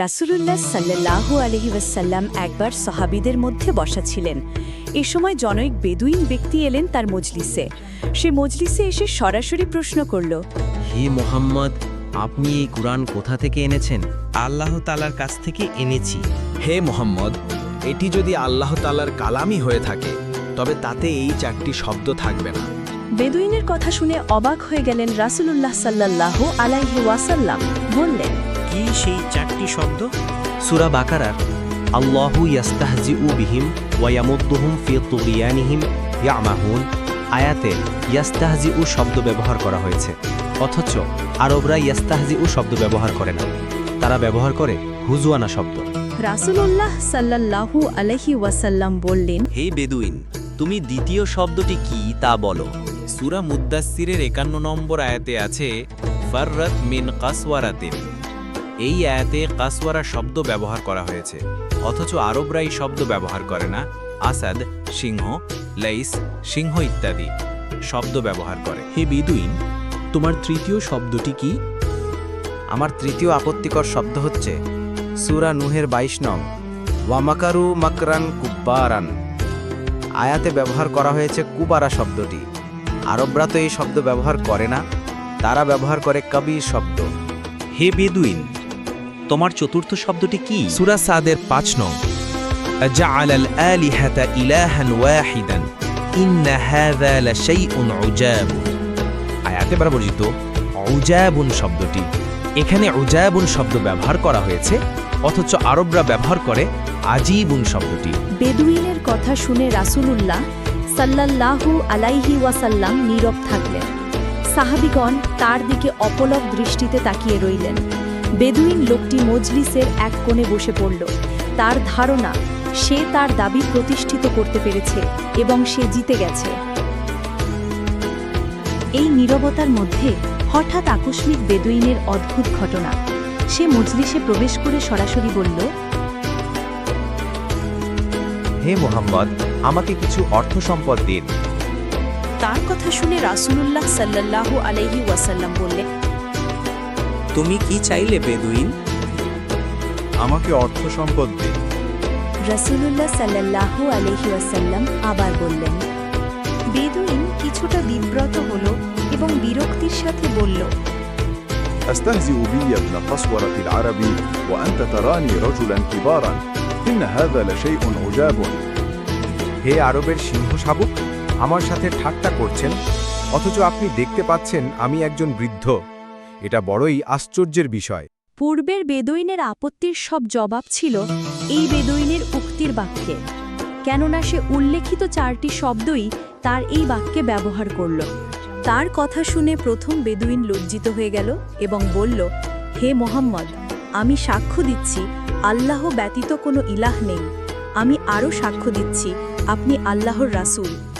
রাসূলুল্লাহ সাল্লাল্লাহু আলহি ওয়াসাল্লাম একবার সাহাবীদের মধ্যে বসা ছিলেন। এ সময় জনৈক বেদুইন ব্যক্তি এলেন তার মজলিসে। সে মজলিসে এসে সরাসরি প্রশ্ন করল হে মোহাম্মদ আপনি এই কুরআন কোথা থেকে এনেছেন? আল্লাহ তালার কাছ থেকে এনেছি। হে মোহাম্মদ এটি যদি আল্লাহ তালার কালামই হয়ে থাকে তবে তাতে এই চারটি শব্দ থাকবে না। বেদুইনের কথা শুনে অবাক হয়ে গেলেন রাসূলুল্লাহ সাল্লাল্লাহু আলাইহি ওয়াসাল্লাম। বললেন কি সেই চারটি শব্দ সুরা বাকারার আল্লাহু ইয়াস্তাহজিউ বিহিম ওয়ায়ামুদ্দুহুম ফি তুগিয়ানিহিম ইয়ামাহুন আয়াতে ইয়াস্তাহজিউ শব্দ ব্যবহার করা হয়েছে। অথচ আরবরা ইয়াস্তাহজিউ শব্দ ব্যবহার করে না। তারা ব্যবহার করে হুজুয়ানা শব্দ। রাসূলুল্লাহ সাল্লাল্লাহু আলাইহি ওয়াসাল্লাম বললেন হে বেদুইন তুমি দ্বিতীয় শব্দটি কি তা বলো? সুরা মুদ্দাসিরের একান্ন নম্বর আয়াতে আছে ফাররাত মিন কাসওয়ারাতিন। এই আয়াতে কাসওয়ারা শব্দ ব্যবহার করা হয়েছে অথচ আরবরা এই শব্দ ব্যবহার করে না। আসাদ সিংহ লাইস সিংহ ইত্যাদি শব্দ ব্যবহার করে। হে বিদুইন তোমার তৃতীয় শব্দটি কি? আমার তৃতীয় আপত্তিকর শব্দ হচ্ছে সুরা নুহের বাইশ নং ওয়ামাকারু মাকরান কুব্বারান। আয়াতে ব্যবহার করা হয়েছে কুবারা শব্দটি। আরবরা তো এই শব্দ ব্যবহার করে না তারা ব্যবহার করে কবির শব্দ। হে বেদুইন তোমার চতুর্থ শব্দটি কি সুরা সাদের পাঁচ নং جعل الآلهة إلها واحدا إن هذا لشيء عجاب আয়াতে ব্যবহৃত উজাবুন শব্দটি এখানে উজাবুন শব্দ ব্যবহার করা হয়েছে অথচ আরবরা ব্যবহার করে আজীবুন শব্দটি বেদুইনের কথা শুনে রাসূলুল্লাহ সাল্লাল্লাহু আলাইহি ওয়াসাল্লাম নীরব থাকলেন সাহাবিগণ তার দিকে অপলক দৃষ্টিতে তাকিয়ে রইলেন বেদুইন লোকটি মজলিসের এক কোণে বসে পড়ল। তার ধারণা সে তার দাবি প্রতিষ্ঠিত করতে পেরেছে এবং সে জিতে গেছে। এই নীরবতার মধ্যে হঠাৎ আকস্মিক বেদুইনের অদ্ভুত ঘটনা। সে মজলিসে প্রবেশ করে সরাসরি বলল হে মোহাম্মদ আমাকে কিছু অর্থ সম্পদ দিন। তার কথা শুনে রাসূলুল্লাহ সাল্লাল্লাহু আলাইহি ওয়াসাল্লাম বললেন তুমি কি চাইলে বেদুইন আমাকে অর্থ সম্পদ দিন রাসূলুল্লাহ সাল্লাল্লাহু আলাইহি ওয়াসাল্লাম আবার বললেন বেদুইন কিছুটা বিব্রত হলো এবং বিরক্তির সাথে বলল أستهزئ بي يا ابن قسورة العرب وأنت تراني رجلا كبارا إن هذا لشيء عجاب হে আরবের সিংহ শাবুক আমার সাথে ঠাট্টা করছেন অথচ আপনি দেখতে পাচ্ছেন আমি একজন বৃদ্ধ এটা বড়ই আশ্চর্যের বিষয়। পূর্বের বেদুইনের আপত্তির সব জবাব ছিল এই বেদুইনের উক্তির বাক্যে। কেননা সে উল্লেখিত চারটি শব্দই তার এই বাক্যে ব্যবহার করল। তার কথা শুনে প্রথম বেদুইন লজ্জিত হয়ে গেল এবং বলল, হে মোহাম্মদ, আমি সাক্ষ্য দিচ্ছি, আল্লাহ ব্যতীত কোনো ইলাহ নেই। আমি আরও সাক্ষ্য দিচ্ছি, আপনি আল্লাহর রাসূল।